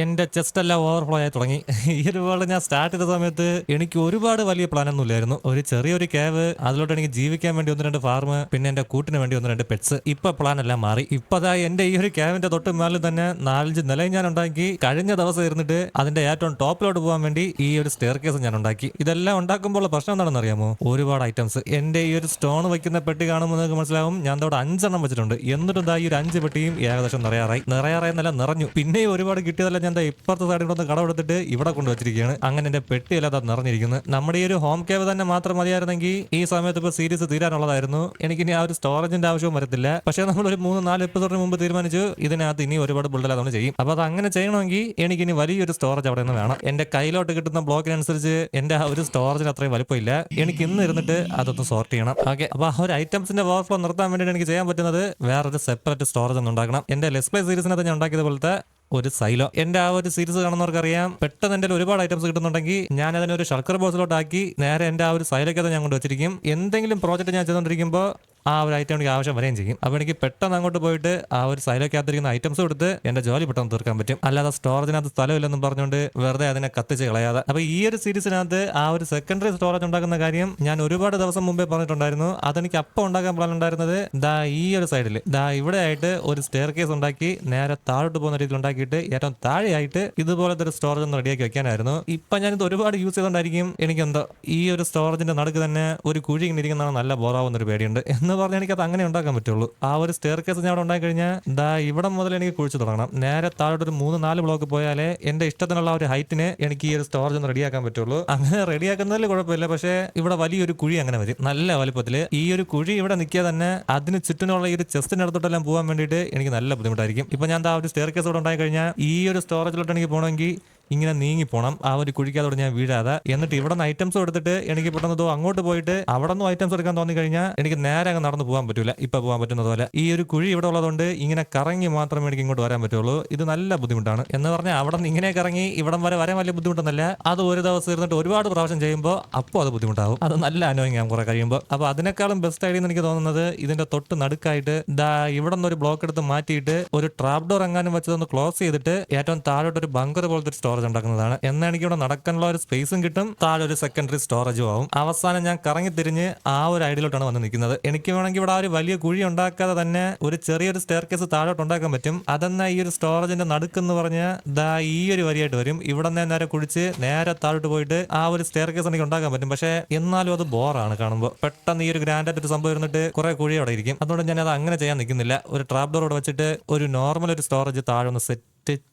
എന്റെ ചെസ്റ്റ് എല്ലാം ഓവർഫ്ലോ ആയി തുടങ്ങി. ഈ ഒരു വേൾഡ് ഞാൻ സ്റ്റാർട്ട് ചെയ്ത സമയത്ത് എനിക്ക് ഒരുപാട് വലിയ പ്ലാൻ ഒന്നും ഇല്ലായിരുന്നു. ഒരു ചെറിയൊരു കേവ് അതിലോട്ട് എനിക്ക് ജീവിക്കാൻ വേണ്ടി ഒന്ന് രണ്ട് ഫാർം പിന്നെ എന്റെ കൂട്ടിന് വേണ്ടി ഒന്ന് രണ്ട് പെറ്റ്സ് ഇപ്പൊ പ്ലാൻ എല്ലാം മാറി. ഇപ്പൊ അതാ എന്റെ ഈ ഒരു കേവിന്റെ തൊട്ട് മേളിൽ തന്നെ നാലഞ്ച് നിലയും ഞാൻ ഉണ്ടാക്കി. കഴിഞ്ഞ ദിവസം ഇരുന്നിട്ട് അതിന്റെ ഏറ്റവും ടോപ്പിലോട്ട് പോകാൻ വേണ്ടി ഈ ഒരു സ്റ്റെയർ കേസ് ഞാൻ ഉണ്ടാക്കി. ഇതെല്ലാം ഉണ്ടാക്കുമ്പോൾ പ്രശ്നം എന്താണെന്ന് അറിയാമോ? ഒരുപാട് ഐറ്റംസ് എന്റെ ഈ ഒരു സ്റ്റോൺ വയ്ക്കുന്ന പെട്ടി കാണുമ്പോൾ നിങ്ങൾക്ക് മനസ്സിലാവും ഞാൻ അവിടെ അഞ്ചെണ്ണം വെച്ചിട്ടുണ്ട്. എന്നിട്ടും ഈ ഒരു അഞ്ച് പെട്ടിയും ഏകദേശം നിറയാറായി. നിറയാറായി നിറഞ്ഞു. പിന്നെ ഒരുപാട് കിട്ടിയതെല്ലാം ഞാൻ എന്താ ഇപ്പുറത്തെ സൈഡിൽ ഒന്ന് കടം എടുത്തിട്ട് ഇവിടെ കൊണ്ടുവച്ചിരിക്കുകയാണ് അങ്ങനെ എന്റെ പെട്ടി അല്ലാതെ നിറഞ്ഞിരിക്കുന്നത് നമ്മുടെ ഈ ഒരു ഹോം കേവ് തന്നെ മാത്രം മതിയായിരുന്നെങ്കിൽ ഈ സമയത്ത് ഇപ്പോൾ സീരീസ് തീരാനുള്ളതായിരുന്നു. എനിക്ക് ഇനി ആ ഒരു സ്റ്റോറേജിന്റെ ആവശ്യവും വരത്തില്ല. പക്ഷേ നമ്മൾ ഒരു മൂന്ന് നാല് എപ്പിസോഡിന് മുമ്പ് തീരുമാനിച്ചു ഇതിനകത്ത് ഇനി ഒരുപാട് ബിൽഡെല്ലാം നമ്മൾ ചെയ്യും. അപ്പോൾ അത് അങ്ങനെ ചെയ്യണമെങ്കിൽ എനിക്ക് എനിക്കിനി വലിയൊരു സ്റ്റോറേജ് അവിടെ നിന്ന് വേണം. എന്റെ കയ്യിലോട്ട് കിട്ടുന്ന ബ്ലോക്കിനനുസരിച്ച് എന്റെ ആ ഒരു സ്റ്റോറേജിന് അത്രയും വലുപ്പമില്ല. എനിക്ക് ഇന്ന് ഇരുന്നിട്ട് അതൊന്ന് സോർട്ട് ചെയ്യണം. ഓക്കെ അപ്പോൾ ആ ഒരു ഐറ്റംസിന്റെ വർക്ക് ഫ്ലോ നിർത്താൻ വേണ്ടിയിട്ട് എനിക്ക് ചെയ്യാൻ പറ്റുന്നത് വേറൊരു സെപ്പറേറ്റ് സ്റ്റോറേജ് ഒന്ന് ഉണ്ടാക്കണം. എന്റെ ലെസ്പ്ലേ സീരീസിനെ ഞാൻ ഉണ്ടാക്കിയത് പോലത്തെ ഒരു സൈലോ. എന്റെ ആ ഒരു സീരീസ് കാണുന്നവർക്ക് അറിയാം പെട്ടെന്ന് എന്റെ ഒരുപാട് ഐറ്റംസ് കിട്ടുന്നുണ്ടെങ്കിൽ ഞാൻ അതിനെ ഒരു ഷൾക്കർ ബോക്സിലോട്ടാക്കി നേരെ എന്റെ ആ ഒരു സൈലൊക്കെ ഞാൻ കൊണ്ടുവച്ചിരിക്കും എന്തെങ്കിലും പ്രോജക്റ്റ് ഞാൻ ചെയ്തുകൊണ്ടിരിക്കുമ്പോൾ ആ ഒരു ഐറ്റം എനിക്ക് ആവശ്യം വരെയും ചെയ്യും. അപ്പോൾ എനിക്ക് പെട്ടെന്ന് അങ്ങോട്ട് പോയിട്ട് ആ ഒരു സൈലൊക്കകത്തിരിക്കുന്ന ഐറ്റംസ് കൊടുത്ത് എന്റെ ജോലി പെട്ടെന്ന് തീർക്കാൻ പറ്റും. അല്ലാതെ സ്റ്റോറേജിനകത്ത് സ്ഥലമില്ലെന്നും പറഞ്ഞുകൊണ്ട് വെറുതെ അതിനെ കത്തിച്ച് കളയാതെ. അപ്പോൾ ഈ ഒരു സീരീസിനകത്ത് ആ ഒരു സെക്കൻഡറി സ്റ്റോറേജ് ഉണ്ടാക്കുന്ന കാര്യം ഞാൻ ഒരുപാട് ദിവസം മുമ്പേ പറഞ്ഞിട്ടുണ്ടായിരുന്നു. അതെനിക്ക് അപ്പം ഉണ്ടാക്കാൻ പ്ലാൻ ഉണ്ടായിരുന്നത് ദാ ഈ ഒരു സൈഡിൽ ദാ ഇവിടെ ആയിട്ട് ഒരു സ്റ്റെയർ കേസ് ഉണ്ടാക്കി നേരെ താഴോട്ട് പോകുന്ന രീതിയിൽ ഉണ്ടാക്കിയിട്ട് ഏറ്റവും താഴെയായിട്ട് ഇതുപോലത്തെ ഒരു സ്റ്റോറേജ് ഒന്ന് റെഡിയാക്കി വെക്കാനായിരുന്നു. ഇപ്പം ഞാനിത് ഒരുപാട് യൂസ് ചെയ്തുകൊണ്ടായിരിക്കും എനിക്കെന്തോ ഈ ഒരു സ്റ്റോറേജിന്റെ നടുക്ക് തന്നെ ഒരു കുഴി ഇങ്ങനെ ഇരിക്കുന്നതാണ് നല്ല ബോറാവുന്ന ഒരു പേടിയുണ്ട്. എന്ന് പറഞ്ഞാൽ എനിക്ക് അത് അങ്ങനെ ഉണ്ടാക്കാൻ പറ്റുള്ളൂ. ആ ഒരു സ്റ്റെയർ കേസ് ഞാൻ അവിടെ ഉണ്ടാക്കി കഴിഞ്ഞാൽ ദാ ഇവിടെ മുതൽ എനിക്ക് കുഴിച്ചു തുടങ്ങണം. നേരെ താഴോട്ട് ഒരു മൂന്ന് നാല് ബ്ലോക്ക് പോയാലേ എന്റെ ഇഷ്ടത്തിനുള്ള ഒരു ഹൈറ്റിന് എനിക്ക് ഈ ഒരു സ്റ്റോറേജ് ഒന്ന് റെഡിയാക്കാൻ പറ്റുള്ളൂ. അങ്ങനെ റെഡിയാക്കുന്നതിൽ കുഴപ്പമില്ല. പക്ഷേ ഇവിടെ വലിയൊരു കുഴി അങ്ങനെ വരും. നല്ല വലുപ്പത്തിൽ ഈ ഒരു കുഴി ഇവിടെ നിൽക്കുക തന്നെ അതിന് ചുറ്റിനുള്ള ഈ ഒരു ചെസ്റ്റിന്റെ അടുത്തോട്ടെല്ലാം പോകാൻ വേണ്ടിയിട്ട് എനിക്ക് നല്ല ബുദ്ധിമുട്ടായിരിക്കും. ഇപ്പൊ ഞാൻ ആ ഒരു സ്റ്റെയർ കേസ് ഇവിടെ ഉണ്ടായി കഴിഞ്ഞാൽ ഈ ഒരു സ്റ്റോറേജിലോട്ട് എനിക്ക് പോകണമെങ്കിൽ ഇങ്ങനെ നീങ്ങി പോണം ആ ഒരു കുഴിക്കാതോടെ ഞാൻ വീഴാതെ. എന്നിട്ട് ഇവിടെ നിന്ന് ഐറ്റംസ് എടുത്തിട്ട് എനിക്ക് പെട്ടെന്ന് തോ അങ്ങോട്ട് പോയിട്ട് അവിടെ നിന്ന് ഐറ്റംസ് എടുക്കാൻ തോന്നി കഴിഞ്ഞാൽ എനിക്ക് നേരെ അങ്ങ് നടന്നു പോകാൻ പറ്റില്ല ഇപ്പൊ പോകാൻ പറ്റുന്നത് പോലെ. ഈ ഒരു കുഴി ഇവിടെ ഉള്ളതുകൊണ്ട് ഇങ്ങനെ കറങ്ങി മാത്രമേ എനിക്ക് ഇങ്ങോട്ട് വരാൻ പറ്റുള്ളൂ. ഇത് നല്ല ബുദ്ധിമുട്ടാണ്. എന്ന് പറഞ്ഞാൽ അവിടെ നിന്ന് ഇങ്ങനെ കറങ്ങി ഇവിടം വരെ വരാൻ വലിയ ബുദ്ധിമുട്ടൊന്നല്ല അത് ഒരു ദിവസം ഇരുന്നിട്ട് ഒരുപാട് പ്രാവശ്യം ചെയ്യുമ്പോൾ അപ്പോൾ അത് ബുദ്ധിമുട്ടാവും. അത് നല്ല അനുഭവം ഞാൻ കുറെ കഴിയുമ്പോൾ അപ്പോൾ അതിനേക്കാളും ബെസ്റ്റ് ഐഡിയ എന്ന് എനിക്ക് തോന്നുന്നത് ഇതിന്റെ തൊട്ട് നടുക്കായിട്ട് ദാ ഇവിടെ നിന്ന് ഒരു ബ്ലോക്ക് എടുത്ത് മാറ്റിയിട്ട് ഒരു ട്രാപ്പ് ഡോർ എങ്ങാനും വെച്ചതൊന്ന് ക്ലോസ് ചെയ്തിട്ട് ഏറ്റവും താഴോട്ട് ഒരു ബങ്കർ പോലത്തെ ഒരു സ്റ്റോറേജ് ഉണ്ടാക്കുന്നതാണ്. എന്നാൽ എനിക്ക് ഇവിടെ നടക്കാനുള്ള ഒരു സ്പേസും കിട്ടും. താഴെ ഒരു സെക്കൻഡറി സ്റ്റോറേജും ആവും. അവസാനം ഞാൻ കറങ്ങി തിരിഞ്ഞ് ആ ഒരു ഐഡിയയിലോട്ടാണ് വന്ന് നിൽക്കുന്നത്. എനിക്ക് വേണമെങ്കിൽ ഇവിടെ ഒരു വലിയ കുഴി ഉണ്ടാക്കാതെ തന്നെ ഒരു ചെറിയൊരു സ്റ്റെയർ കേസ് താഴോട്ട് ഉണ്ടാക്കാൻ പറ്റും. അതെന്നാ ഈ ഒരു സ്റ്റോറേജിന്റെ നടുക്കെന്ന് പറഞ്ഞ് ദാ ഈ ഒരു വരിയായിട്ട് വരും. ഇവിടെ നിന്ന് നേരെ കുഴിച്ച് നേരെ താഴോട്ട് പോയിട്ട് ആ ഒരു സ്റ്റെയർ കേസ് എനിക്ക് ഉണ്ടാക്കാൻ പറ്റും. പക്ഷേ എന്നാലും അത് ബോറാണ് കാണുമ്പോൾ പെട്ടെന്ന് ഈ ഒരു ഗ്രാൻഡ് ആയിട്ട് ഒരു സംഭവം ഇരുന്നിട്ട് കുറെ കുഴി അവിടെ ഇരിക്കും. അതുകൊണ്ട് ഞാൻ അത് അങ്ങനെ ചെയ്യാൻ നിൽക്കുന്നില്ല. ഒരു ട്രാപ്പ് ഡോർ ഇവിടെ വെച്ചിട്ട് ഒരു നോർമൽ ഒരു സ്റ്റോറേജ് താഴെ ഒന്ന് സെറ്റ്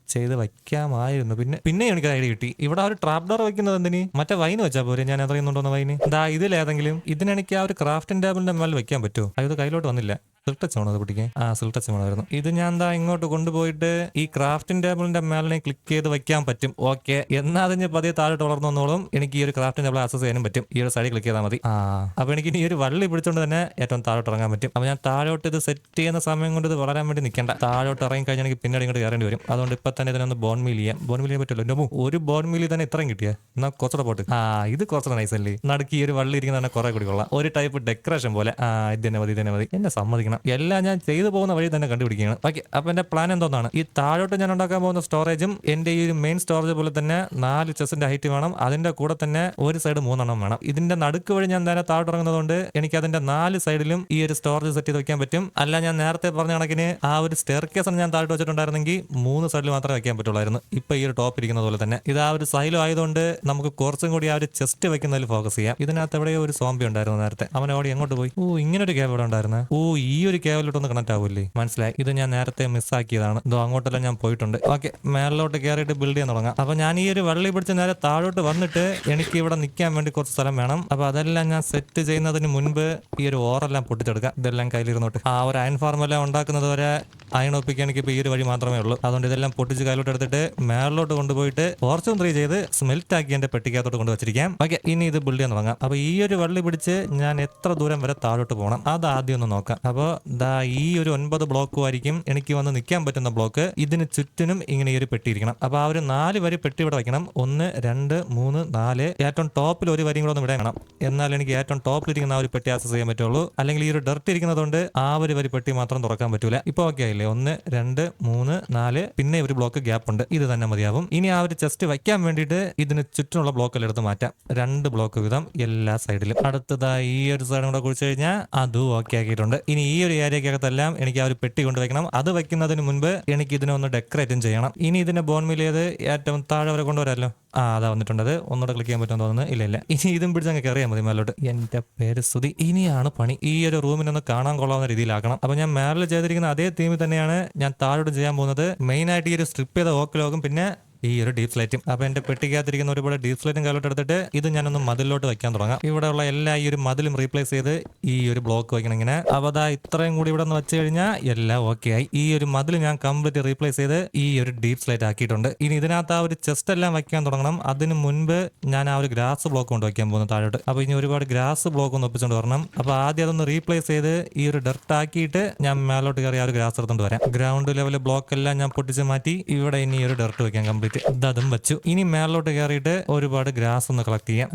ചെയ്ത് വയ്ക്കാമായിരുന്നു. പിന്നെ പിന്നെ എനിക്ക് ഐഡിയ കിട്ടി. ഇവിടെ ഒരു ട്രാപ്പ് ഡോർ വെക്കുന്നത് എന്തിന്? മറ്റേ വൈന് വെച്ചാൽ പോരെ? ഞാൻ അറിയുന്നുണ്ടോന്ന് വൈന്? ഇതാ ഇതിലേതെങ്കിലും ഇതിനെനിക്ക് ആ ഒരു ക്രാഫ്റ്റിംഗ് ടേബിളിന്റെ മേൽ വെക്കാൻ പറ്റുമോ? അത് കയ്യിലോട്ട് വന്നില്ല. സിൽട്ടച്ച് വേണോ അത് പിടിക്കാൻ ആ സിൽട്ടച്ച് വേണമായിരുന്നു. ഇത് ഞാൻ എന്താ ഇങ്ങോട്ട് കൊണ്ടുപോയിട്ട് ഈ ക്രാഫ്റ്റിംഗ് ടേബിളിന്റെ മേലെ ക്ലിക്ക് ചെയ്ത് വെക്കാൻ പറ്റും. ഓക്കെ എന്നാ അതിന് പതിയെ താഴോട്ട് വളർന്നു വന്നോളും. എനിക്ക് ഈ ഒരു ക്രാഫ്റ്റിംഗ് ടേബിൾ ആക്സസ് ചെയ്യാനും പറ്റും. ഈ ഒരു സൈഡിൽ ക്ലിക്ക് ചെയ്താൽ മതി. ആ. അപ്പൊ എനിക്ക് ഈ ഒരു വള്ളി പിടിച്ചോണ്ട് തന്നെ ഏറ്റവും താഴോട്ട് ഇറങ്ങാൻ പറ്റും. അപ്പൊ ഞാൻ താഴോട്ട് ഇത് സെറ്റ് ചെയ്യുന്ന സമയം കൊണ്ട് ഇത് വളരാൻ വേണ്ടി നിൽക്കേണ്ട താഴോട്ട് ഇറങ്ങി കഴിഞ്ഞാൽ എനിക്ക് പിന്നീട് ഇങ്ങോട്ട് കയറേണ്ടി വരും. അതുകൊണ്ട് ഇപ്പൊ തന്നെ ഇതിനൊന്ന് ബോൺ മീൽ ചെയ്യാം. ബോൺ മീൽ ചെയ്യാൻ പറ്റുമല്ലോ? എന്റെ ഒരു ബോൺ മീൽ തന്നെ ഇത്രയും കിട്ടിയ. എന്നാ കുറച്ചുകൂടെ പോട്ട്. ആ ഇത് കുറച്ചുകൂടെ നൈസ് അല്ലേ? നടുക്ക് ഈ ഒരു വള്ളി ഇരിക്കുന്ന തന്നെ കുറെ കൂടി കൊള്ളാം. ഒരു ടൈപ്പ് ഡെക്കറേഷൻ പോലെ. ആ ഇത് തന്നെ മതി ഇത് തന്നെ മതി. എന്നെ സമ്മതിക്കണം. എല്ലാം ഞാൻ ചെയ്തു പോകുന്ന വഴി തന്നെ കണ്ടുപിടിക്കണം ഓക്കെ അപ്പൊ എന്റെ പ്ലാൻ എന്തോന്നാണ്? ഈ താഴോട്ട് ഞാൻ ഉണ്ടാക്കാൻ പോകുന്ന സ്റ്റോറേജും എന്റെ ഈ മെയിൻ സ്റ്റോറേജ് പോലെ തന്നെ നാല് ചെസിന്റെ ഹൈറ്റ് വേണം. അതിന്റെ കൂടെ തന്നെ ഒരു സൈഡ് മൂന്നെണ്ണം വേണം. ഇതിന്റെ നടുക്ക് വഴി ഞാൻ നേരെ താഴോട്ട് ഇറങ്ങുന്നതുകൊണ്ട് എനിക്ക് അതിന്റെ നാല് സൈഡിലും ഈ ഒരു സ്റ്റോറേജ് സെറ്റ് ചെയ്ത് വെക്കാൻ പറ്റും. അല്ല ഞാൻ നേരത്തെ പറഞ്ഞ കണക്കിന് ആ ഒരു സ്റ്റെയർ കേസ് ഞാൻ താഴോട്ട് വെച്ചിട്ടുണ്ടായിരുന്നെങ്കിൽ മൂന്ന് സൈഡിൽ മാത്രമേ വെക്കാൻ പറ്റുള്ളായിരുന്നു. ഇപ്പൊ ഈ ഒരു ടോപ്പ് ഇരിക്കുന്ന പോലെ തന്നെ. ഇത് ആ ഒരു സൈലോ ആയതുകൊണ്ട് നമുക്ക് കുറച്ചും കൂടി ആ ഒരു ചെസ്റ്റ് വെക്കുന്നതിൽ ഫോക്കസ് ചെയ്യാം. ഇതിനകത്ത് എവിടെയോ ഒരു സോംബി ഉണ്ടായിരുന്നു നേരത്തെ. അവൻ ഓടി എങ്ങോട്ട് പോയി? ഓ ഇങ്ങനെ ഒരു ഗ്യാപ് ഇവിടെ ഉണ്ടായിരുന്നു. ഓ ഈ ഒരു കേവലോട്ടൊന്ന് കണക്ട് ആവില്ലേ? മനസ്സിലായി? ഇത് ഞാൻ നേരത്തെ മിസ്സാക്കിയതാണ് ഇതോ അങ്ങോട്ടെല്ലാം ഞാൻ പോയിട്ടുണ്ട്. ഓക്കെ മേളിലോട്ട് കയറിയിട്ട് ബിൽഡ് ചെയ്യാൻ തുടങ്ങാം. അപ്പൊ ഞാൻ ഈ ഒരു വള്ളി പിടിച്ച് നേരെ താഴോട്ട് വന്നിട്ട് എനിക്ക് ഇവിടെ നിൽക്കാൻ വേണ്ടി കുറച്ച് സ്ഥലം വേണം. അപ്പൊ അതെല്ലാം ഞാൻ സെറ്റ് ചെയ്യുന്നതിന് മുൻപ് ഈ ഒരു ഓറെല്ലാം പൊട്ടിച്ചെടുക്കാം. ഇതെല്ലാം കയ്യിലിരുന്നോട്ട്. ആ ഒരു അയൺ ഫാർം എല്ലാം ഉണ്ടാക്കുന്നത് വരെ അയൺ ഒപ്പിക്കാൻ എനിക്ക് ഇപ്പൊ ഈ ഒരു വഴി മാത്രമേ ഉള്ളൂ. അതുകൊണ്ട് ഇതെല്ലാം പൊട്ടിച്ച് കയ്യിലോട്ട് എടുത്തിട്ട് മേളിലോട്ട് കൊണ്ടുപോയിട്ട് ഫോർച്യൂൺ ത്രീ ചെയ്ത് സ്മെൽറ്റ് ആക്കി എന്റെ പെട്ടിക്കകത്തോട്ട് കൊണ്ട് വെച്ചിരിക്കാം. ഓക്കെ ഇനി ഇത് ബിൽഡ് ചെയ്യാൻ തുടങ്ങാം. അപ്പൊ ഈ ഒരു വള്ളി പിടിച്ച് ഞാൻ എത്ര ദൂരം വരെ താഴോട്ട് പോകണം? അത് ആദ്യം ഒന്ന് നോക്കാം. അപ്പോൾ ദാ ഈ ഒരു ഒൻപത് ബ്ലോക്കും ആയിരിക്കും എനിക്ക് വന്ന് നിൽക്കാൻ പറ്റുന്ന ബ്ലോക്ക്. ഇതിന് ചുറ്റിനും ഇങ്ങനെ ഒരു പെട്ടി ഇരിക്കണം. അപ്പൊ ആ ഒരു നാല് വരി പെട്ടി ഇവിടെ വയ്ക്കണം. ഒന്ന് രണ്ട് മൂന്ന് നാല്. ഏറ്റവും ടോപ്പിൽ ഒരു വരിയും കൂടെ ഒന്ന് ഇവിടെ വേണം. എന്നാൽ എനിക്ക് ഏറ്റവും ടോപ്പിൽ ഇരിക്കുന്ന ആ ഒരു പെട്ടി ആക്സസ് ചെയ്യാൻ പറ്റുള്ളൂ. അല്ലെങ്കിൽ ഈ ഒരു ഡർട്ട് ഇരിക്കുന്നതുകൊണ്ട് ആ ഒരു വരി പെട്ടി മാത്രം തുറക്കാൻ പറ്റൂല. ഇപ്പൊ ഓക്കെ ആയില്ലേ? ഒന്ന് രണ്ട് മൂന്ന് നാല്. പിന്നെ ഒരു ബ്ലോക്ക് ഗ്യാപ്പ് ഉണ്ട്. ഇത് തന്നെ മതിയാവും. ഇനി ആ ഒരു ചെസ്റ്റ് വയ്ക്കാൻ വേണ്ടിയിട്ട് ഇതിന് ചുറ്റുമുള്ള ബ്ലോക്കെല്ലാം എടുത്ത് മാറ്റാം. രണ്ട് ബ്ലോക്ക് വീതം എല്ലാ സൈഡിലും. അടുത്തതായി ഈ ഒരു സൈഡും കൂടെ കുഴിച്ചു കഴിഞ്ഞാൽ അതും ഓക്കെ ആക്കിയിട്ടുണ്ട്. ഇനി ഈ ഒരു ഏരിയക്കകത്തെല്ലാം എനിക്ക് ആ ഒരു പെട്ടി കൊണ്ട് വെക്കണം അത് വെക്കുന്നതിന് മുൻപ് എനിക്ക് ഇതിനെ ഒന്ന് ഡെക്കറേറ്റും ചെയ്യണം. ഇനി ഇതിന്റെ ബോൺമിൽ ചെയ്ത് ഏറ്റവും താഴെ വരെ കൊണ്ടുവരാമല്ലോ ആ അതാ വന്നിട്ടുണ്ട് അത്. ഒന്നുകൂടെ ക്ലിക്ക് ചെയ്യാൻ പറ്റുമെന്ന് തോന്നുന്നു. ഇല്ല ഇല്ല. ഇനി ഇതും പിടിച്ച് അങ്ങ് കയറിയാൽ മതി മേലോട്ട്. എന്റെ പേര് സ്തുതി ഇനിയാണ് പണി. ഈ ഒരു റൂമിനൊന്ന് കാണാൻ കൊള്ളാവുന്ന രീതിയിലാക്കണം. അപ്പൊ ഞാൻ മേലിൽ ചെയ്തിരിക്കുന്ന അതേ തീമിൽ തന്നെയാണ് ഞാൻ താഴോട്ട് ചെയ്യാൻ പോകുന്നത്. മെയിൻ ആയിട്ട് ഈ ഒരു സ്ട്രിപ്പ് ചെയ്ത ഓക്ക് ലോഗും പിന്നെ ഈ ഒരു ഡീപ് സ്ലൈറ്റും അപ്പൊ എന്റെ പെട്ടിക്കകത്തിരിക്കുന്ന ഒരുപാട് ഡീപ് സ്ലൈറ്റും കാലോട്ട് എടുത്തിട്ട് ഇത് ഞാനൊന്ന് മതിലോട്ട് വെക്കാൻ തുടങ്ങാം. ഇവിടെ ഉള്ള എല്ലാ ഈ ഒരു മതിലും റീപ്ലേസ് ചെയ്ത് ഈ ഒരു ബ്ലോക്ക് വെക്കണം ഇങ്ങനെ. അപ്പൊ അതാ ഇത്രയും കൂടി ഇവിടെ നിന്ന് വെച്ച് കഴിഞ്ഞാൽ എല്ലാം ഓക്കെ ആയി. ഈ ഒരു മതിൽ ഞാൻ കംപ്ലീറ്റ് റീപ്ലേസ് ചെയ്ത് ഈ ഒരു ഡീപ് സ്ലൈറ്റ് ആക്കിയിട്ടുണ്ട്. ഇനി ഇതിനകത്ത് ആ ഒരു ചെസ്റ്റ് എല്ലാം വെക്കാൻ തുടങ്ങണം. അതിന് മുൻപ് ഞാൻ ആ ഒരു ഗ്രാസ് ബ്ലോക്ക് കൊണ്ട് വെക്കാൻ പോകുന്നു താഴോട്ട്. അപ്പൊ ഇനി ഒരുപാട് ഗ്രാസ് ബ്ലോക്ക് ഒന്ന് ഒപ്പിച്ചുകൊണ്ട് വരണം. അപ്പൊ ആദ്യം അതൊന്ന് റീപ്ലേസ് ചെയ്ത് ഈ ഒരു ഡെർട്ട് ആക്കിയിട്ട് ഞാൻ മേലോട്ട് കയറി ആ ഒരു ഗ്രാസ് എടുത്തോണ്ട് വരാം. ഗ്രൗണ്ട് ലെവൽ ബ്ലോക്ക് എല്ലാം ഞാൻ പൊട്ടിച്ച് മാറ്റി ഇവിടെ ഇനി ഒരു ഡെർട്ട് വെക്കാം കംപ്ലീറ്റ് ഇതും വെച്ചു. ഇനി മേലോട്ട് കയറിയിട്ട് ഒരുപാട് ഗ്രാസ് ഒന്ന് കളക്ട് ചെയ്യാം.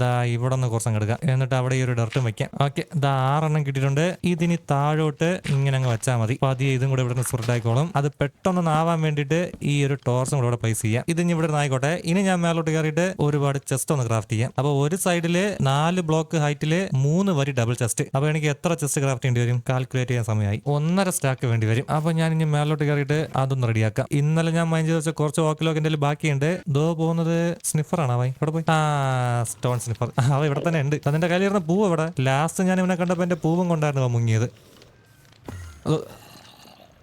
ദാ ഇവിടെ ഒന്ന് കുറച്ചും എടുക്കാം. എന്നിട്ട് അവിടെ ഈ ഒരു ഡർട്ടും വെക്കാം. ഓക്കെ ദാ ആറെണ്ണം കിട്ടിയിട്ടുണ്ട്. ഇതിനി താഴോട്ട് ഇങ്ങനെ അങ്ങ് വെച്ചാൽ മതി. പതിയെ ഇതും കൂടെ ഇവിടെ നിന്ന് സുറുട്ടായിക്കോളും അത് പെട്ടെന്ന് ആവാൻ വേണ്ടിയിട്ട് ഈ ഒരു ടോർച്ചും കൂടെ ഇവിടെ പ്ലേസ് ചെയ്യാം. ഇത് ഇനി ഇവിടെ ആയിക്കോട്ടെ. ഇനി ഞാൻ മേലോട്ട് കയറിയിട്ട് ഒരുപാട് ചെസ്റ്റ് ഒന്ന് ക്രാഫ്റ്റ് ചെയ്യാം. അപ്പൊ ഒരു സൈഡിൽ നാല് ബ്ലോക്ക് ഹൈറ്റിൽ മൂന്ന് വരി ഡബിൾ ചെസ്റ്റ് അപ്പൊ എനിക്ക് എത്ര ചെസ്റ്റ് ക്രാഫ്റ്റ് ചെയ്യേണ്ടി വരും? കാൽക്കുലേറ്റ് ചെയ്യാൻ സമയമായി. ഒന്നര സ്റ്റാക്ക് വേണ്ടി വരും. അപ്പൊ ഞാൻ ഇനി മേലോട്ട് കയറിയിട്ട് അതൊന്ന് റെഡിയാക്കാം ഇന്നലെ ഞാൻ മൈൻഡ് ചെയ്ത് കുറച്ച് ഓക്കിലോക്ക് എന്റെ ബാക്കിയുണ്ട്. ദോ പോകുന്നത് സ്നിഫറാണ് അവൻ? ഇവിടെ പോയി? ആ സ്റ്റോൺ സ്നിഫർ അവ ഇവിടെ തന്നെ ഉണ്ട്. അതിന്റെ കയ്യിലിരുന്ന പൂവ് ഇവിടെ ലാസ്റ്റ് ഞാൻ ഇവനെ കണ്ടപ്പോ എന്റെ പൂവും കൊണ്ടായിരുന്നു മുങ്ങിയത്.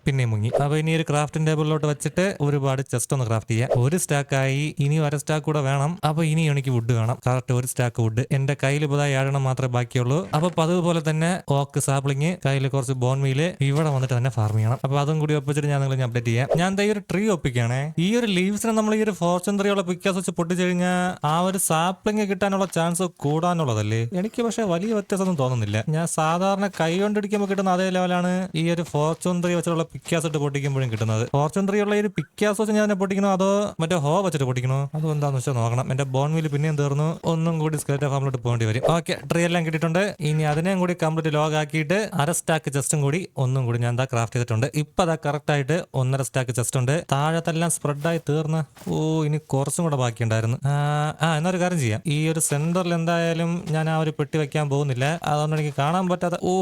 പിന്നെ മുങ്ങി. അപ്പൊ ഇനി ഒരു ക്രാഫ്റ്റിംഗ് ടേബിളിലോട്ട് വെച്ചിട്ട് ഒരുപാട് ചെസ്റ്റ് ഒന്ന് ക്രാഫ്റ്റ് ചെയ്യാം. ഒരു സ്റ്റാക്കായി ഇനി അര സ്റ്റാക്ക് കൂടെ വേണം. അപ്പൊ ഇനി എനിക്ക് വുഡ് വേണം. കറക്റ്റ് ഒരു സ്റ്റാക്ക് വുഡ് എന്റെ കയ്യിൽ ഇപ്പോൾ ഏഴെണ്ണം മാത്രമേ ബാക്കിയുള്ളൂ. അപ്പൊ പതിവ് തന്നെ ഓക്ക് സാപ്ലിങ് കയ്യിൽ കുറച്ച് ബോൺ മീൽ ഇവിടെ വന്നിട്ട് തന്നെ ഫാർം ചെയ്യണം. അപ്പൊ അതും കൂടി ഒപ്പിച്ചിട്ട് ഞാൻ നിങ്ങളെ അപ്ഡേറ്റ് ചെയ്യാം. ഞാൻ ഈ ഒരു ട്രീ ഒപ്പിക്കുകയാണേ. ഈ ഒരു ലീവ്സിനെ നമ്മൾ ഈ ഒരു ഫോർച്യൂൺ ത്രീയുള്ള പിക്കാസ് വെച്ച് പൊട്ടിച്ചു കഴിഞ്ഞാൽ ആ ഒരു സാപ്ലിങ് കിട്ടാനുള്ള ചാൻസ് കൂടാനുള്ളതല്ലേ? എനിക്ക് പക്ഷെ വലിയ വ്യത്യാസമൊന്നും തോന്നുന്നില്ല. ഞാൻ സാധാരണ കൈ കൊണ്ടിരിക്കുമ്പോൾ കിട്ടുന്ന അതേ ലെവലാണ് ഈ ഒരു ഫോർച്യൂൺ ട്രീ വെച്ചുള്ള പിക്കാസ് ഇട്ട് പൊട്ടിക്കുമ്പോഴും കിട്ടുന്നത്? ഫോർച്യൂൺ ത്രീ ഉള്ള ഒരു പിക്കാസ് വെച്ച് ഞാൻ പൊട്ടിക്കണോ? അതോ മറ്റേ ഹോ വെച്ചിട്ട് പൊട്ടിക്കണോ? അത് എന്താന്ന് വെച്ചാൽ നോക്കണം. എന്റെ ബോൺ വീൽ പിന്നെയും തീർന്നു. ഒന്നും കൂടി സ്കെലറ്റ ഫാമിലോട്ട് പോകേണ്ടി വരും. ഓക്കെ ട്രീ എല്ലാം കിട്ടിയിട്ടുണ്ട്. ഇനി അതിനെയും കൂടി കംപ്ലീറ്റ് ലോഗ് ആക്കിയിട്ട് അര സ്റ്റാക്ക് ചെസ്റ്റും കൂടി ഒന്നും കൂടി ഞാൻ എന്താ ക്രാഫ്റ്റ് ചെയ്തിട്ടുണ്ട്. ഇപ്പൊ അതാ കറക്റ്റ് ആയിട്ട് ഒന്നര സ്റ്റാക്ക് ചെസ്റ്റ് ഉണ്ട്. താഴത്തെല്ലാം സ്പ്രെഡായി തീർന്ന്. ഓ ഇനി കുറച്ചും കൂടെ ബാക്കിയുണ്ടായിരുന്നു ആ, എന്നൊരു കാര്യം ചെയ്യാം. ഈ ഒരു സെന്ററിൽ എന്തായാലും ഞാൻ ആ ഒരു പെട്ടി വെക്കാൻ പോകുന്നില്ല. അതുകൊണ്ട് എനിക്ക് കാണാൻ പറ്റാത്ത ഓ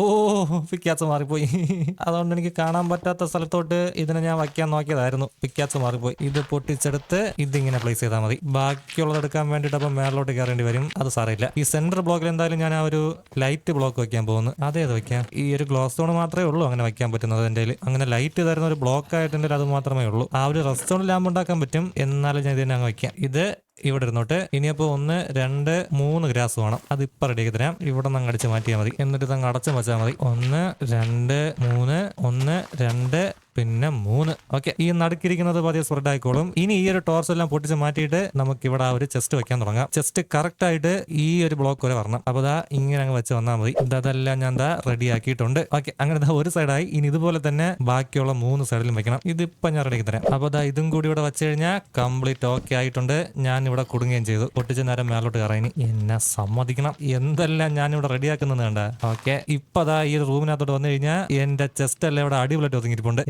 പിക്കാസ് മാറിപ്പോയി. അതുകൊണ്ട് എനിക്ക് കാണാൻ പറ്റാത്ത സ്ഥലത്തോട്ട് ഇതിനെ ഞാൻ വയ്ക്കാൻ നോക്കിയതായിരുന്നു. പിക്കാസ് മാറിപ്പോയി. ഇത് പൊട്ടിച്ചെടുത്ത് ഇതിങ്ങനെ പ്ലേസ് ചെയ്താൽ മതി. ബാക്കിയുള്ളത് എടുക്കാൻ വേണ്ടിയിട്ട് അപ്പം മേളിലോട്ട് കയറേണ്ടി വരും. അത് സാറില്ല ഈ സെന്റർ ബ്ലോക്കിൽ എന്തായാലും ഞാൻ ആ ഒരു ലൈറ്റ് ബ്ലോക്ക് വെക്കാൻ പോകുന്നു. അതേത് വെക്കാം ഈ ഒരു ഗ്ലോസ് സ്റ്റോൺ മാത്രമേ ഉള്ളൂ അങ്ങനെ വെക്കാൻ പറ്റുന്നത് കയ്യിൽ. അങ്ങനെ ലൈറ്റ് തരുന്ന ഒരു ബ്ലോക്ക് ആയിട്ട് എന്റെ അത് മാത്രമേ ഉള്ളൂ. ആ ഒരു റെസ്റ്റോറന്റ് ലാമ്പ് ഉണ്ടാക്കാൻ പറ്റും. എന്നാലും ഞാൻ ഇതിനെ അങ്ങ് വയ്ക്കാം. ഇത് ഇവിടെ ഇരുന്നോട്ട്. ഇനിയിപ്പോ ഒന്ന് രണ്ട് മൂന്ന് ഗ്രാസ് വേണം. അത് ഇപ്പൊ റെഡിയാക്കി തരാം. ഇവിടെ നിന്ന് അടിച്ചു മാറ്റിയാൽ മതി. എന്നിട്ട് അങ്ങ് അടച്ചു വെച്ചാൽ മതി. ഒന്ന് രണ്ട് മൂന്ന് ഒന്ന് രണ്ട് പിന്നെ മൂന്ന്. ഓക്കെ ഈ നടുക്കിരിക്കുന്നത് പതിയെ സ്പ്രെഡ് ആയിക്കോളും ഇനി ഈ ഒരു ടോർച്ച് എല്ലാം പൊട്ടിച്ച് മാറ്റിയിട്ട് നമുക്ക് ഇവിടെ ആ ഒരു ചെസ്റ്റ് വെക്കാൻ തുടങ്ങാം. ചെസ്റ്റ് കറക്റ്റ് ആയിട്ട് ഈ ഒരു ബ്ലോക്ക് വരെ വരണം. അപ്പൊ ദാ ഇങ്ങനെ അങ്ങ് വെച്ച് വന്നാൽ മതി. ഇതെല്ലാം ഞാൻ ദാ റെഡി ആക്കിയിട്ടുണ്ട്. ഓക്കെ അങ്ങനെ ദാ ഒരു സൈഡായി ഇനി ഇതുപോലെ തന്നെ ബാക്കിയുള്ള മൂന്ന് സൈഡിലും വെക്കണം. ഇതിപ്പോ ഞാൻ റെഡിയാക്കി തരാം. അപ്പൊ ദാ ഇതും കൂടി ഇവിടെ വെച്ച് കഴിഞ്ഞാൽ കംപ്ലീറ്റ് ഓക്കെ ആയിട്ടുണ്ട്. ഞാൻ ഇവിടെ കുടുങ്ങുകയും ചെയ്തു. പൊട്ടിച്ച് നേരം മേലോട്ട് കയറാനി എന്നെ സമ്മതിക്കണം. എന്തെല്ലാം ഞാൻ ഇവിടെ റെഡിയാക്കുന്നത് കണ്ട? ഓക്കെ ഇപ്പൊ ദാ ഈ റൂമിനകത്തോട്ട് വന്നു കഴിഞ്ഞാൽ എന്റെ ചെസ്റ്റ് എല്ലാം ഇവിടെ അടിപൊളിയായിട്ട് ഒതുങ്ങിയിട്ടുണ്ട്.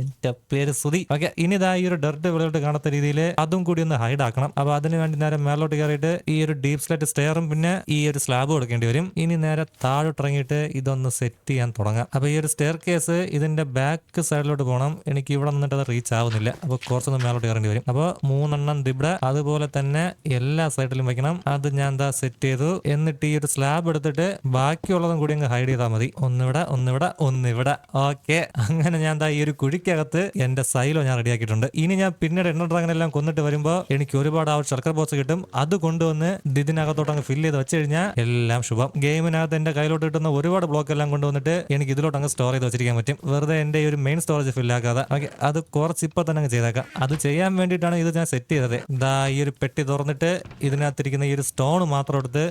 പേര് സുതി ഓക്കെ ഇനി ഇതാ ഈ ഒരു ഡെർട്ട് വെളിയോട്ട് കാണാത്ത രീതിയിൽ അതും കൂടി ഒന്ന് ഹൈഡ് ആക്കണം. അപ്പൊ അതിന് വേണ്ടി നേരെ മേലോട്ട് കയറിയിട്ട് ഈ ഒരു ഡീപ് സ്ലൈറ്റ് സ്റ്റെയറും പിന്നെ ഈ ഒരു സ്ലാബ് കൊടുക്കേണ്ടി വരും. ഇനി നേരെ താഴോട്ട് ഇറങ്ങിയിട്ട് ഇതൊന്ന് സെറ്റ് ചെയ്യാൻ തുടങ്ങാം. അപ്പൊ ഈ ഒരു സ്റ്റെയർ കേസ് ഇതിന്റെ ബാക്ക് സൈഡിലോട്ട് പോകണം എനിക്ക് ഇവിടെ നിന്നിട്ട് അത് റീച്ച് ആവുന്നില്ല. അപ്പൊ കുറച്ചൊന്ന് മേലോട്ട് കയറേണ്ടി വരും. അപ്പൊ മൂന്നെണ്ണം ദിബിടെ അതുപോലെ തന്നെ എല്ലാ സൈഡിലും വെക്കണം. അത് ഞാൻ എന്താ സെറ്റ് ചെയ്തു. എന്നിട്ട് ഈ ഒരു സ്ലാബ് എടുത്തിട്ട് ബാക്കിയുള്ളതും കൂടി അങ്ങ് ഹൈഡ് ചെയ്താൽ മതി. ഒന്നിവിടെ ഒന്നിവിടെ ഒന്നിവിടെ. ഓക്കെ. അങ്ങനെ ഞാൻ എന്താ ഈ ഒരു കുഴിക്കകത്ത് എന്റെ സൈലോ ഞാൻ റെഡിയാക്കിയിട്ടുണ്ട്. ഇനി ഞാൻ പിന്നീട് എണ്ണ ഡ്രാഗൺ എല്ലാം കൊന്നിട്ട് വരുമ്പോൾ എനിക്ക് ഒരുപാട് ആ ഒരു ശർക്കര ബോക്സ് കിട്ടും. അത് കൊണ്ടുവന്ന് ഇതിനകത്തോട്ട് അങ്ങ് ഫില്ല് ചെയ്ത് വെച്ച് കഴിഞ്ഞാൽ എല്ലാം ശുഭം. ഗെയിമിനകത്ത് എന്റെ കയ്യിലോട്ട് കിട്ടുന്ന ഒരുപാട് ബ്ലോക്ക് എല്ലാം കൊണ്ടുവന്നിട്ട് എനിക്ക് ഇതിലോട്ട് അങ്ങ് സ്റ്റോർ ചെയ്ത് വെച്ചിരിക്കാൻ പറ്റും. വെറുതെ എന്റെ ഒരു മെയിൻ സ്റ്റോറേജ് ഫില്ലാക്കാതെ ഓക്കെ അത് കുറച്ച് ഇപ്പൊ തന്നെ അങ്ങ് ചെയ്തേക്കാം. അത് ചെയ്യാൻ വേണ്ടിയിട്ടാണ് ഇത് ഞാൻ സെറ്റ് ചെയ്തത്. ദാ ഈ ഒരു പെട്ടി തുറന്നിട്ട് ഇതിനകത്തിരിക്കുന്ന ഈ ഒരു സ്റ്റോൺ മാത്രം എടുത്ത്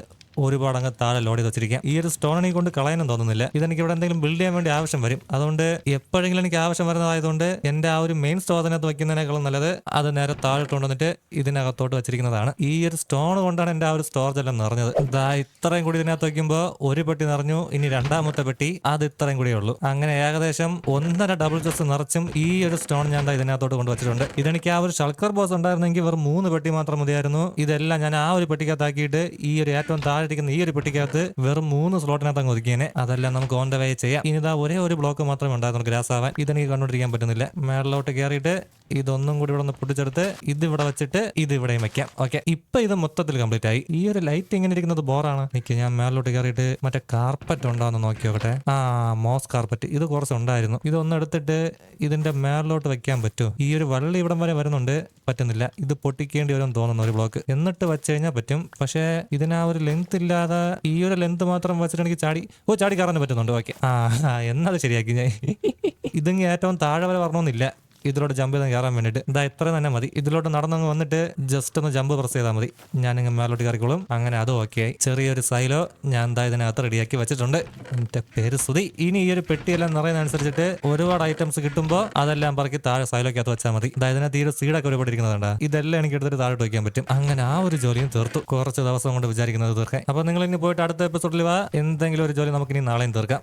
ഒരുപാട് അങ്ങ് താഴെ ലോഡ് ചെയ്ത് വെച്ചിരിക്കാം ഈ ഒരു സ്റ്റോൺ എനിക്ക് കൊണ്ട് കളയാനും തോന്നുന്നില്ല. ഇതെനിക്ക് ഇവിടെ എന്തെങ്കിലും ബിൽഡ് ചെയ്യാൻ വേണ്ടി ആവശ്യം വരും. അതുകൊണ്ട് എപ്പോഴെങ്കിലും എനിക്ക് ആവശ്യം വരുന്നതായതുകൊണ്ട് എന്റെ ആ ഒരു മെയിൻ സ്റ്റോ അതിനകത്ത് വെക്കുന്നതിനേക്കാളും നല്ലത് അത് നേരെ താഴോട്ട് കൊണ്ടുവന്നിട്ട് ഇതിനകത്തോട്ട് വെച്ചിരിക്കുന്നതാണ്. ഈ ഒരു സ്റ്റോൺ കൊണ്ടാണ് എന്റെ ആ ഒരു സ്റ്റോറേജ് എല്ലാം നിറഞ്ഞത്. ഇതാ ഇത്രയും കൂടി ഇതിനകത്ത് വെക്കുമ്പോൾ ഒരു പെട്ടി നിറഞ്ഞു. ഇനി രണ്ടാമത്തെ പെട്ടി അത് ഇത്രയും കൂടിയേ ഉള്ളൂ. അങ്ങനെ ഏകദേശം ഒന്നര ഡബിൾ ചെസ് നിറച്ചും ഈ ഒരു സ്റ്റോൺ ഞാൻ ഇതിനകത്തോട്ട് കൊണ്ടുവച്ചിട്ടുണ്ട് ഇതെനിക്ക് ആ ഒരു ഷൾക്കർ ബോസ് ഉണ്ടായിരുന്നെങ്കിൽ വെറും മൂന്ന് പെട്ടി മാത്രം മതിയായിരുന്നു. ഇതെല്ലാം ഞാൻ ആ ഒരു പെട്ടിക്കകത്താക്കിയിട്ട് ഈ ഒരു ഏറ്റവും താഴെ ഇരിക്കുന്ന ഈ ഒരു പെട്ടിക്കകത്ത് വെറും മൂന്ന് സ്ലോട്ടിനകത്ത് അങ്ങ് ഒതുക്കിയേനെ. അതെല്ലാം നമുക്ക് ഓൺ ദ ചെയ്യാം. ഇനി ഇതാ ഒരേ ഒരു ബ്ലോക്ക് മാത്രമേ ഉണ്ടായിരുന്നു ഗ്രാസ് ആവാൻ ഇതെനിക്ക് കണ്ടുപിടിക്കാൻ പറ്റുന്നില്ല. മേളിലോട്ട് കയറിയിട്ട് ഇതൊന്നും കൂടി ഇവിടെ ഒന്ന് പൊട്ടിച്ചെടുത്ത് ഇത് ഇവിടെ വെച്ചിട്ട് ഇത് ഇവിടെയും വെക്കാം. ഓക്കെ ഇപ്പൊ ഇത് മൊത്തത്തിൽ കംപ്ലീറ്റ് ആയി. ഈ ഒരു ലൈറ്റ് ഇങ്ങനെ ഇരിക്കുന്നത് ബോറാണ് എനിക്ക് ഞാൻ മേളിലോട്ട് കയറിയിട്ട് മറ്റേ കാർപ്പറ്റ് ഉണ്ടോന്ന് നോക്കി നോക്കട്ടെ. ആ മോസ് കാർപ്പറ്റ് ഇത് കുറച്ച് ഉണ്ടായിരുന്നു. ഇതൊന്ന് എടുത്തിട്ട് ഇതിന്റെ മേളിലോട്ട് വെക്കാൻ പറ്റുമോ ഈ ഒരു വള്ളി ഇവിടം വരെ വരുന്നുണ്ട്. പറ്റുന്നില്ല. ഇത് പൊട്ടിക്കേണ്ടി വരും തോന്നുന്നു ഒരു ബ്ലോക്ക് എന്നിട്ട് വെച്ച് കഴിഞ്ഞാൽ പറ്റും. പക്ഷേ ഇതിന് ആ ഒരു ലെങ്ത് ഇല്ലാതെ ഈ ഒരു ലെങ്ത് മാത്രം വെച്ചിട്ട് എനിക്ക് ചാടി ഓ ചാടി കയറാൻ പറ്റുന്നുണ്ട് ഓക്കെ. ആ എന്നത് ശരിയാക്കി ഞാൻ. ഇതെങ്കിൽ ഏറ്റവും താഴെ വരെ വരണമെന്നില്ല. ഇതിലോട്ട് ജമ്പ് ചെയ്ത് കയറാൻ വേണ്ടിയിട്ട്. ഇതാ ഇത്ര തന്നെ മതി. ഇതിലോട്ട് നടന്നങ്ങ് വന്നിട്ട് ജസ്റ്റ് ഒന്ന് ജമ്പ് പ്രസ് ചെയ്താൽ മതി. ഞാനിങ്ങ് മേലോട്ട് കയറിക്കോളും. അങ്ങനെ അത് ഓക്കെ ആയി. ചെറിയൊരു സൈലോ ഞാൻ എന്താ ഇതിനകത്ത് റെഡിയാക്കി വെച്ചിട്ടുണ്ട്. എന്റെ പേര് സുതി ഇനി ഈ ഒരു പെട്ടിയെല്ലാം നിറയുന്നതനുസരിച്ചിട്ട് ഒരുപാട് ഐറ്റംസ് കിട്ടുമ്പോൾ അതെല്ലാം പറക്കി താഴെ സൈലോക്കകത്ത് വെച്ചാൽ മതി. ഇതാ ഇതിനകത്ത് ഈ ഒരു സീഡൊക്കെ ഒരുപാട് ഇരിക്കുന്നതുണ്ട് ഇതെല്ലാം എനിക്ക് എടുത്തിട്ട് താഴോട്ട് വയ്ക്കാൻ പറ്റും. അങ്ങനെ ആ ഒരു ജോലിയും തീർത്തു. കുറച്ച് ദിവസം കൊണ്ട് വിചാരിക്കുന്നത് തീർക്കാം അപ്പൊ നിങ്ങൾ ഇനി പോയിട്ട് അടുത്ത എപ്പിസോഡിൽ വാ. എന്തെങ്കിലും ഒരു ജോലി നമുക്ക് ഇനി നാളെയും തീർക്കാം.